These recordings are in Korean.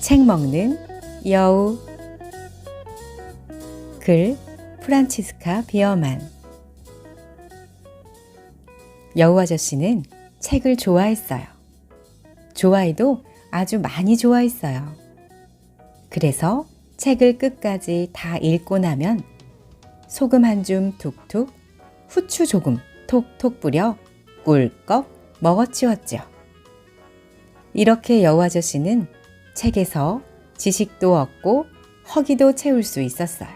책 먹는 여우 글 프란치스카 비어만 여우 아저씨는 책을 좋아했어요. 좋아해도 아주 많이 좋아했어요. 그래서 책을 끝까지 다 읽고 나면 소금 한 줌 툭툭, 후추 조금 톡톡 뿌려 꿀꺽 먹어치웠죠. 이렇게 여우 아저씨는 책에서 지식도 얻고 허기도 채울 수 있었어요.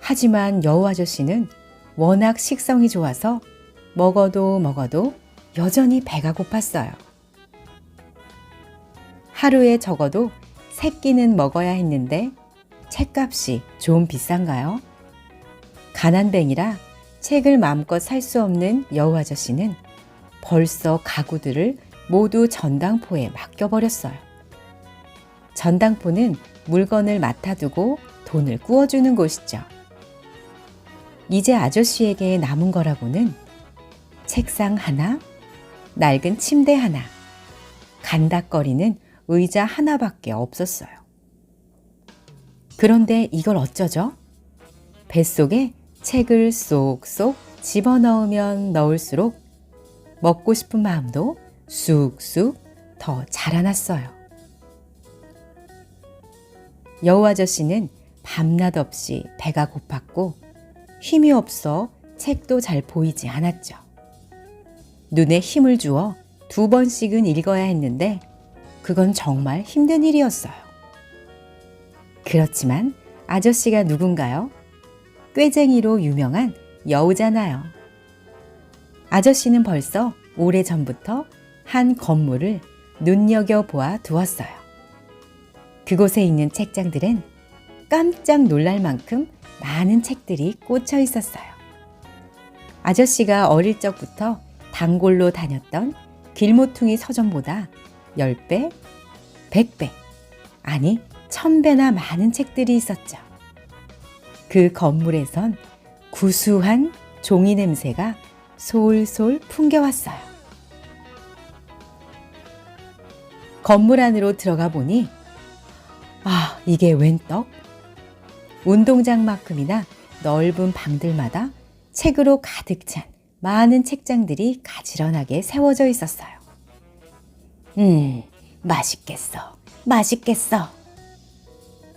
하지만 여우 아저씨는 워낙 식성이 좋아서 먹어도 먹어도 여전히 배가 고팠어요. 하루에 적어도 세 끼는 먹어야 했는데 책값이 좀 비싼가요? 가난뱅이라 책을 마음껏 살 수 없는 여우 아저씨는 벌써 가구들을 모두 전당포에 맡겨버렸어요. 전당포는 물건을 맡아두고 돈을 꾸어주는 곳이죠. 이제 아저씨에게 남은 거라고는 책상 하나, 낡은 침대 하나, 간닥거리는 의자 하나밖에 없었어요. 그런데 이걸 어쩌죠? 뱃속에 책을 쏙쏙 집어넣으면 넣을수록 먹고 싶은 마음도 쑥쑥 더 자라났어요. 여우 아저씨는 밤낮 없이 배가 고팠고 힘이 없어 책도 잘 보이지 않았죠. 눈에 힘을 주어 두 번씩은 읽어야 했는데 그건 정말 힘든 일이었어요. 그렇지만 아저씨가 누군가요? 꾀쟁이로 유명한 여우잖아요. 아저씨는 벌써 오래 전부터 한 건물을 눈여겨 보아 두었어요. 그곳에 있는 책장들은 깜짝 놀랄 만큼 많은 책들이 꽂혀 있었어요. 아저씨가 어릴 적부터 단골로 다녔던 길모퉁이 서점보다 10배, 100배, 아니 1000배나 많은 책들이 있었죠. 그 건물에선 구수한 종이 냄새가 솔솔 풍겨왔어요. 건물 안으로 들어가 보니 아, 이게 웬 떡? 운동장만큼이나 넓은 방들마다 책으로 가득 찬 많은 책장들이 가지런하게 세워져 있었어요. 음, 맛있겠어. 맛있겠어.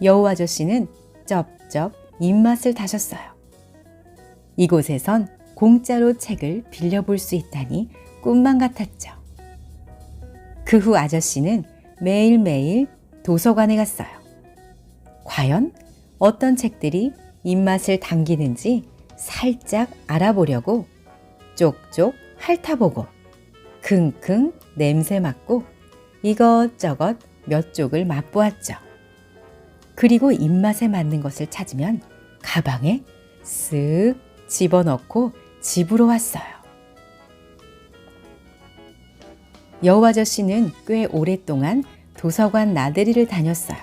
여우 아저씨는 쩝쩝 입맛을 다셨어요. 이곳에선 공짜로 책을 빌려볼 수 있다니 꿈만 같았죠. 그 후 아저씨는 매일매일 도서관에 갔어요. 과연 어떤 책들이 입맛을 당기는지 살짝 알아보려고 쪽쪽 핥아보고 킁킁 냄새 맡고 이것저것 몇 쪽을 맛보았죠. 그리고 입맛에 맞는 것을 찾으면 가방에 쓱 집어넣고 집으로 왔어요. 여우 아저씨는 꽤 오랫동안 도서관 나들이를 다녔어요.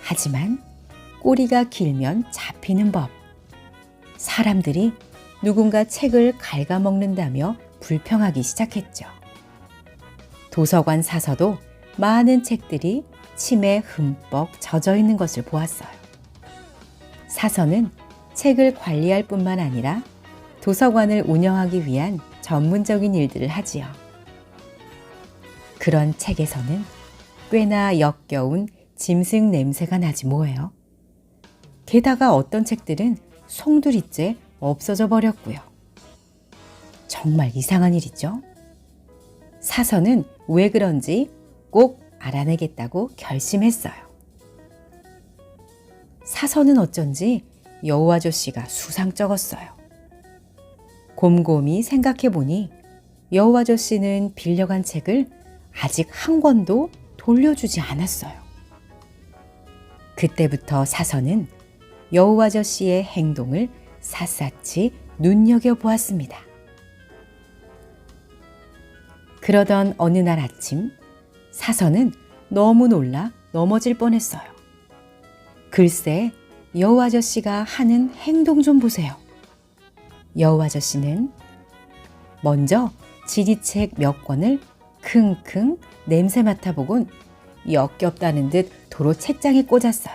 하지만 꼬리가 길면 잡히는 법. 사람들이 누군가 책을 갉아먹는다며 불평하기 시작했죠. 도서관 사서도 많은 책들이 침에 흠뻑 젖어 있는 것을 보았어요. 사서는 책을 관리할 뿐만 아니라 도서관을 운영하기 위한 전문적인 일들을 하지요. 그런 책에서는 꽤나 역겨운 짐승 냄새가 나지 뭐예요. 게다가 어떤 책들은 송두리째 없어져 버렸고요. 정말 이상한 일이죠. 사서는 왜 그런지 꼭 알아내겠다고 결심했어요. 사서는 어쩐지 여우 아저씨가 수상쩍었어요. 곰곰이 생각해 보니 여우 아저씨는 빌려간 책을 아직 한 권도 돌려주지 않았어요. 그때부터 사서는 여우 아저씨의 행동을 샅샅이 눈여겨보았습니다. 그러던 어느 날 아침, 사서는 너무 놀라 넘어질 뻔했어요. 글쎄, 여우 아저씨가 하는 행동 좀 보세요. 여우 아저씨는 먼저 지리책 몇 권을 킁킁 냄새 맡아보곤 역겹다는 듯 도로 책장에 꽂았어요.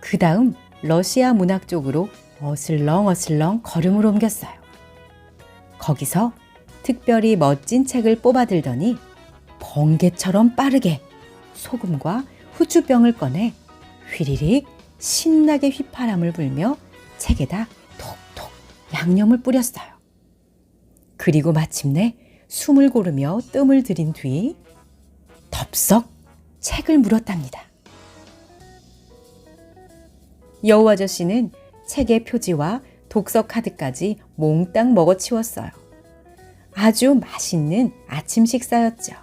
그 다음 러시아 문학 쪽으로 어슬렁어슬렁 걸음을 옮겼어요. 거기서 특별히 멋진 책을 뽑아들더니 번개처럼 빠르게 소금과 후추병을 꺼내 휘리릭 신나게 휘파람을 불며 책에다 톡톡 양념을 뿌렸어요. 그리고 마침내 숨을 고르며 뜸을 들인 뒤 덥석 책을 물었답니다. 여우 아저씨는 책의 표지와 독서 카드까지 몽땅 먹어치웠어요. 아주 맛있는 아침 식사였죠.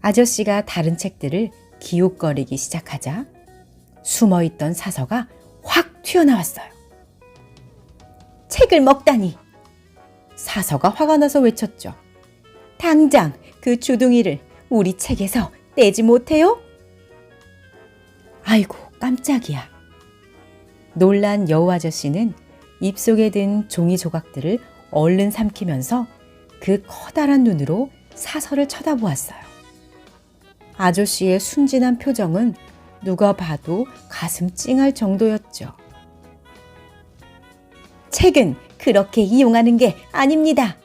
아저씨가 다른 책들을 기웃거리기 시작하자 숨어 있던 사서가 확 튀어나왔어요. 책을 먹다니! 사서가 화가 나서 외쳤죠. 당장 그 주둥이를 우리 책에서 떼지 못해요? 아이고, 깜짝이야. 놀란 여우 아저씨는 입속에 든 종이 조각들을 얼른 삼키면서 그 커다란 눈으로 사서를 쳐다보았어요. 아저씨의 순진한 표정은 누가 봐도 가슴 찡할 정도였죠. 책은 그렇게 이용하는 게 아닙니다.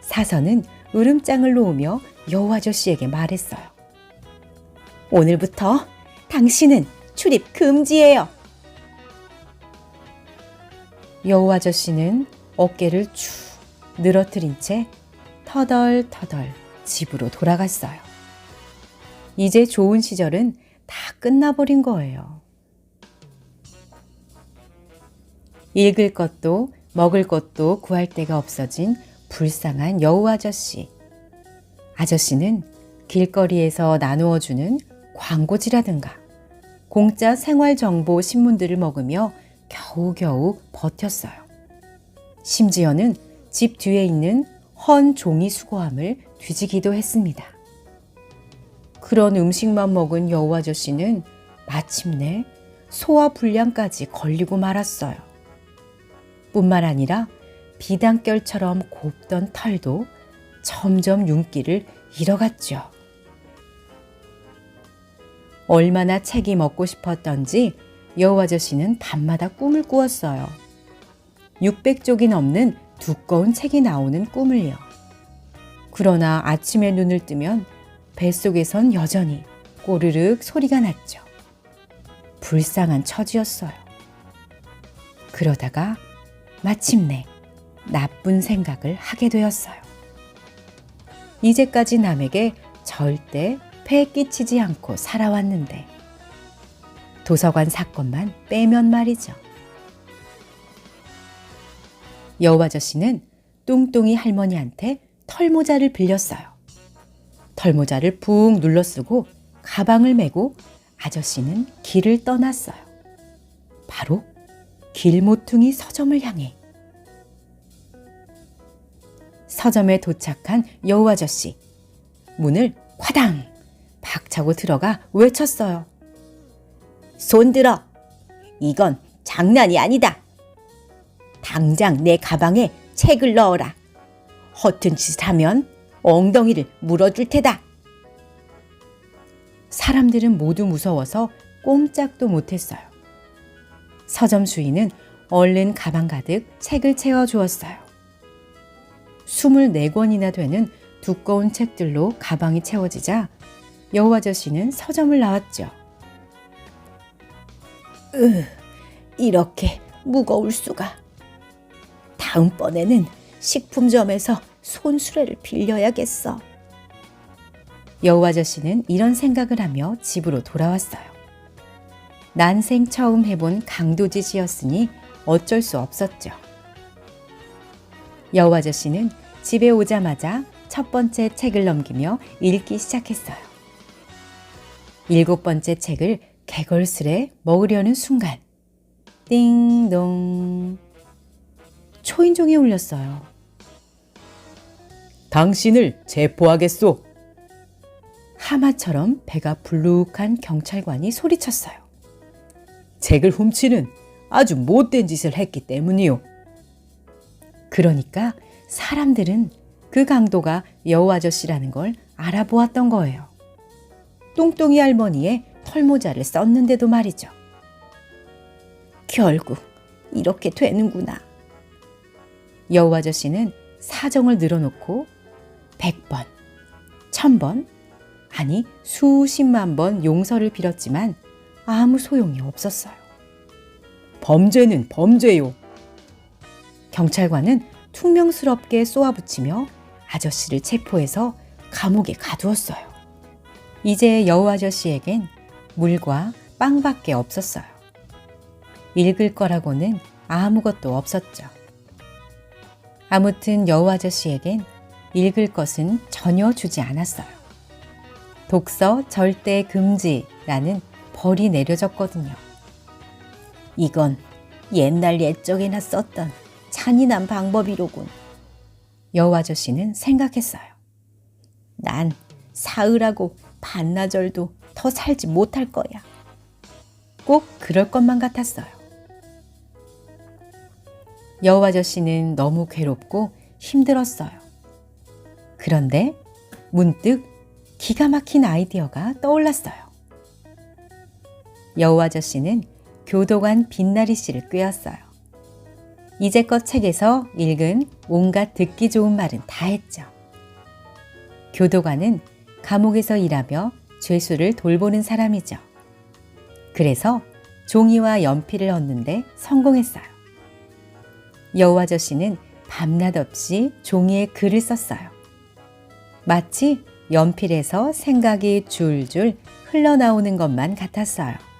사서는 으름장을 놓으며 여우 아저씨에게 말했어요. 오늘부터 당신은 출입 금지예요. 여우 아저씨는 어깨를 축 늘어뜨린 채 터덜터덜 집으로 돌아갔어요. 이제 좋은 시절은 다 끝나버린 거예요. 읽을 것도 먹을 것도 구할 데가 없어진 불쌍한 여우 아저씨. 아저씨는 길거리에서 나누어 주는 광고지라든가 공짜 생활정보 신문들을 먹으며 겨우겨우 버텼어요. 심지어는 집 뒤에 있는 헌 종이 수거함을 뒤지기도 했습니다. 그런 음식만 먹은 여우 아저씨는 마침내 소화 불량까지 걸리고 말았어요. 뿐만 아니라 비단결처럼 곱던 털도 점점 윤기를 잃어갔죠. 얼마나 책이 먹고 싶었던지 여우 아저씨는 밤마다 꿈을 꾸었어요. 600쪽이 넘는 두꺼운 책이 나오는 꿈을요. 그러나 아침에 눈을 뜨면 뱃속에선 여전히 꼬르륵 소리가 났죠. 불쌍한 처지였어요. 그러다가 마침내 나쁜 생각을 하게 되었어요. 이제까지 남에게 절대 폐 끼치지 않고 살아왔는데 도서관 사건만 빼면 말이죠. 여우 아저씨는 뚱뚱이 할머니한테 털모자를 빌렸어요. 털모자를 푹 눌러 쓰고 가방을 메고 아저씨는 길을 떠났어요. 바로 길모퉁이 서점을 향해. 서점에 도착한 여우 아저씨. 문을 콰당 박차고 들어가 외쳤어요. 손 들어. 이건 장난이 아니다. 당장 내 가방에 책을 넣어라. 허튼 짓을 하면 엉덩이를 물어줄 테다. 사람들은 모두 무서워서 꼼짝도 못했어요. 서점 주인은 얼른 가방 가득 책을 채워 주었어요. 24권이나 되는 두꺼운 책들로 가방이 채워지자 여우 아저씨는 서점을 나왔죠. 으, 이렇게 무거울 수가. 다음번에는 식품점에서 손수레를 빌려야겠어. 여우 아저씨는 이런 생각을 하며 집으로 돌아왔어요. 난생 처음 해본 강도짓이었으니 어쩔 수 없었죠. 여우 아저씨는 집에 오자마자 첫 번째 책을 넘기며 읽기 시작했어요. 일곱 번째 책을 개걸스레 먹으려는 순간 띵동 초인종이 울렸어요. 당신을 체포하겠소. 하마처럼 배가 불룩한 경찰관이 소리쳤어요. 책을 훔치는 아주 못된 짓을 했기 때문이요. 그러니까 사람들은 그 강도가 여우 아저씨라는 걸 알아보았던 거예요. 똥똥이 할머니의 털모자를 썼는데도 말이죠. 결국 이렇게 되는구나. 여우 아저씨는 사정을 늘어놓고 100번, 1000번, 아니 수십만 번 용서를 빌었지만 아무 소용이 없었어요. 범죄는 범죄요. 경찰관은 퉁명스럽게 쏘아붙이며 아저씨를 체포해서 감옥에 가두었어요. 이제 여우 아저씨에겐 물과 빵밖에 없었어요. 읽을 거라고는 아무것도 없었죠. 아무튼 여우 아저씨에겐 읽을 것은 전혀 주지 않았어요. 독서 절대 금지라는 벌이 내려졌거든요. 이건 옛날 옛적에나 썼던 잔인한 방법이로군. 여우 아저씨는 생각했어요. 난 사흘하고 반나절도 더 살지 못할 거야. 꼭 그럴 것만 같았어요. 여우 아저씨는 너무 괴롭고 힘들었어요. 그런데 문득 기가 막힌 아이디어가 떠올랐어요. 여우 아저씨는 교도관 빛나리 씨를 꿰었어요. 이제껏 책에서 읽은 온갖 듣기 좋은 말은 다 했죠. 교도관은 감옥에서 일하며 죄수를 돌보는 사람이죠. 그래서 종이와 연필을 얻는데 성공했어요. 여우 아저씨는 밤낮 없이 종이에 글을 썼어요. 마치 연필에서 생각이 줄줄 흘러나오는 것만 같았어요.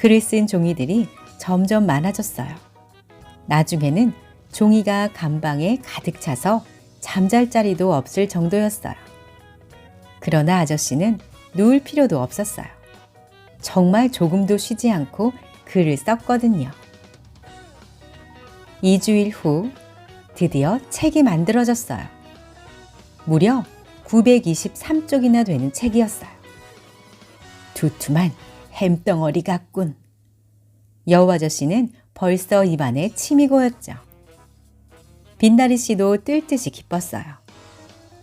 글을 쓴 종이들이 점점 많아졌어요. 나중에는 종이가 감방에 가득 차서 잠잘 자리도 없을 정도였어요. 그러나 아저씨는 누울 필요도 없었어요. 정말 조금도 쉬지 않고 글을 썼거든요. 2주일 후 드디어 책이 만들어졌어요. 무려 923쪽이나 되는 책이었어요. 두툼한 햄덩어리 같군. 여우 아저씨는 벌써 입안에 침이 고였죠. 빛나리 씨도 뜰 듯이 기뻤어요.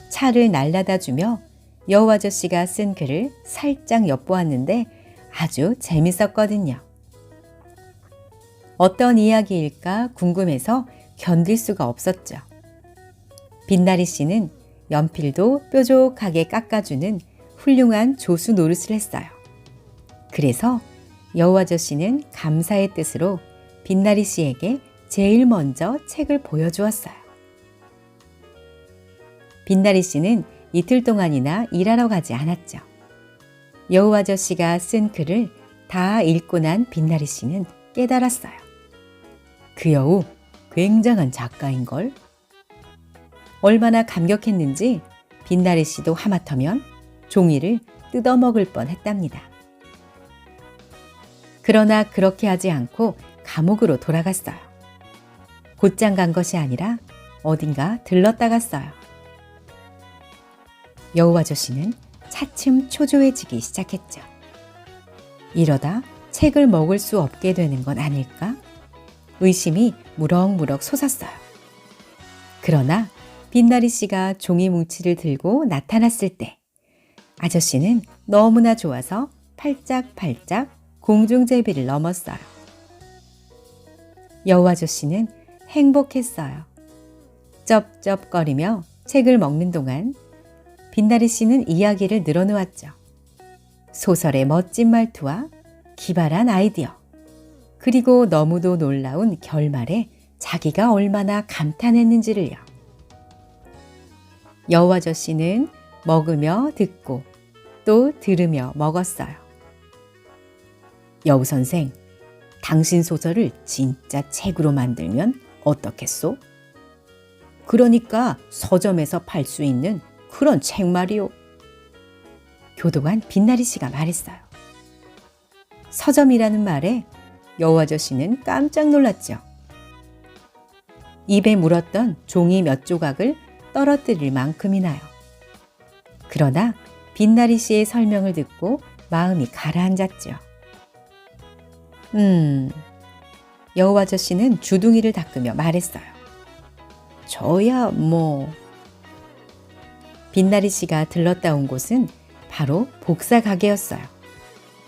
차를 날라다 주며 여우 아저씨가 쓴 글을 살짝 엿보았는데 아주 재밌었거든요. 어떤 이야기일까 궁금해서 견딜 수가 없었죠. 빛나리 씨는 연필도 뾰족하게 깎아주는 훌륭한 조수 노릇을 했어요. 그래서 여우 아저씨는 감사의 뜻으로 빛나리 씨에게 제일 먼저 책을 보여주었어요. 빛나리 씨는 이틀 동안이나 일하러 가지 않았죠. 여우 아저씨가 쓴 글을 다 읽고 난 빛나리 씨는 깨달았어요. 그 여우 굉장한 작가인 걸. 얼마나 감격했는지 빛나리 씨도 하마터면 종이를 뜯어먹을 뻔 했답니다. 그러나 그렇게 하지 않고 감옥으로 돌아갔어요. 곧장 간 것이 아니라 어딘가 들렀다 갔어요. 여우 아저씨는 차츰 초조해지기 시작했죠. 이러다 책을 먹을 수 없게 되는 건 아닐까? 의심이 무럭무럭 솟았어요. 그러나 빛나리 씨가 종이 뭉치를 들고 나타났을 때 아저씨는 너무나 좋아서 팔짝팔짝 공중제비를 넘었어요. 여우 아저씨는 행복했어요. 쩝쩝거리며 책을 먹는 동안 빛나리 씨는 이야기를 늘어놓았죠. 소설의 멋진 말투와 기발한 아이디어, 그리고 너무도 놀라운 결말에 자기가 얼마나 감탄했는지를요. 여우 아저씨는 먹으며 듣고 또 들으며 먹었어요. 여우 선생, 당신 소설을 진짜 책으로 만들면 어떻겠소? 그러니까 서점에서 팔 수 있는 그런 책 말이오. 교도관 빛나리 씨가 말했어요. 서점이라는 말에 여우 아저씨는 깜짝 놀랐죠. 입에 물었던 종이 몇 조각을 떨어뜨릴 만큼이나요. 그러나 빛나리 씨의 설명을 듣고 마음이 가라앉았죠. 음, 여우 아저씨는 주둥이를 닦으며 말했어요. 저야 뭐 빛나리 씨가 들렀다 온 곳은 바로 복사 가게였어요.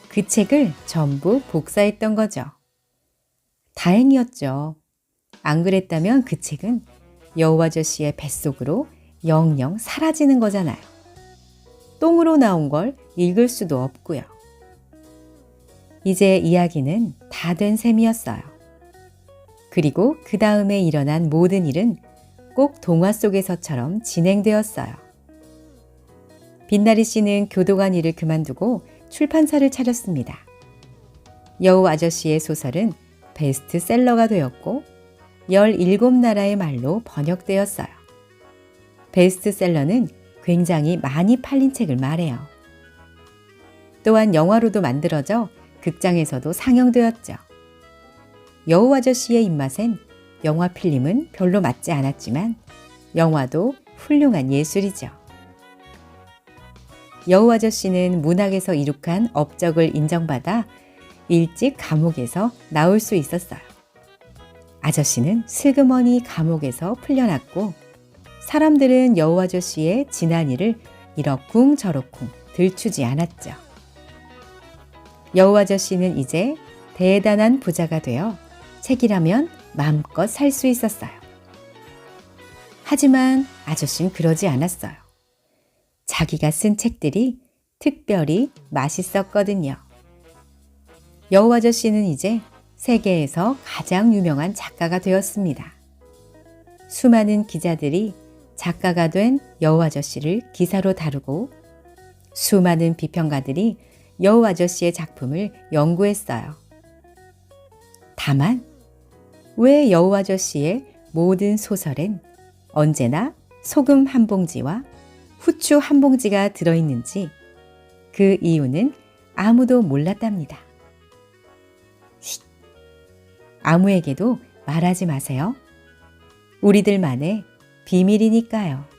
그 책을 전부 복사했던 거죠. 다행이었죠. 안 그랬다면 그 책은 여우 아저씨의 뱃속으로 영영 사라지는 거잖아요. 똥으로 나온 걸 읽을 수도 없고요. 이제 이야기는 다 된 셈이었어요. 그리고 그 다음에 일어난 모든 일은 꼭 동화 속에서처럼 진행되었어요. 빛나리 씨는 교도관 일을 그만두고 출판사를 차렸습니다. 여우 아저씨의 소설은 베스트셀러가 되었고 17나라의 말로 번역되었어요. 베스트셀러는 굉장히 많이 팔린 책을 말해요. 또한 영화로도 만들어져 극장에서도 상영되었죠. 여우 아저씨의 입맛엔 영화 필름은 별로 맞지 않았지만 영화도 훌륭한 예술이죠. 여우 아저씨는 문학에서 이룩한 업적을 인정받아 일찍 감옥에서 나올 수 있었어요. 아저씨는 슬그머니 감옥에서 풀려났고 사람들은 여우 아저씨의 지난 일을 이러쿵 저러쿵 들추지 않았죠. 여우 아저 씨는 이제 대단한 부자가 되어 책이라면 마음껏 살 수 있었어요. 하지만 아저씨는 그러지 않았어요. 자기가 쓴 책들이 특별히 맛있었거든요. 여우 아저씨는 이제 세계에서 가장 유명한 작가가 되었습니다. 수많은 기자들이 작가가 된 여우 아저씨를 기사로 다루고 수많은 비평가들이 여우 아저씨의 작품을 연구했어요. 다만 왜 여우 아저씨의 모든 소설엔 언제나 소금 한 봉지와 후추 한 봉지가 들어있는지 그 이유는 아무도 몰랐답니다. 쉿. 아무에게도 말하지 마세요. 우리들만의 비밀이니까요.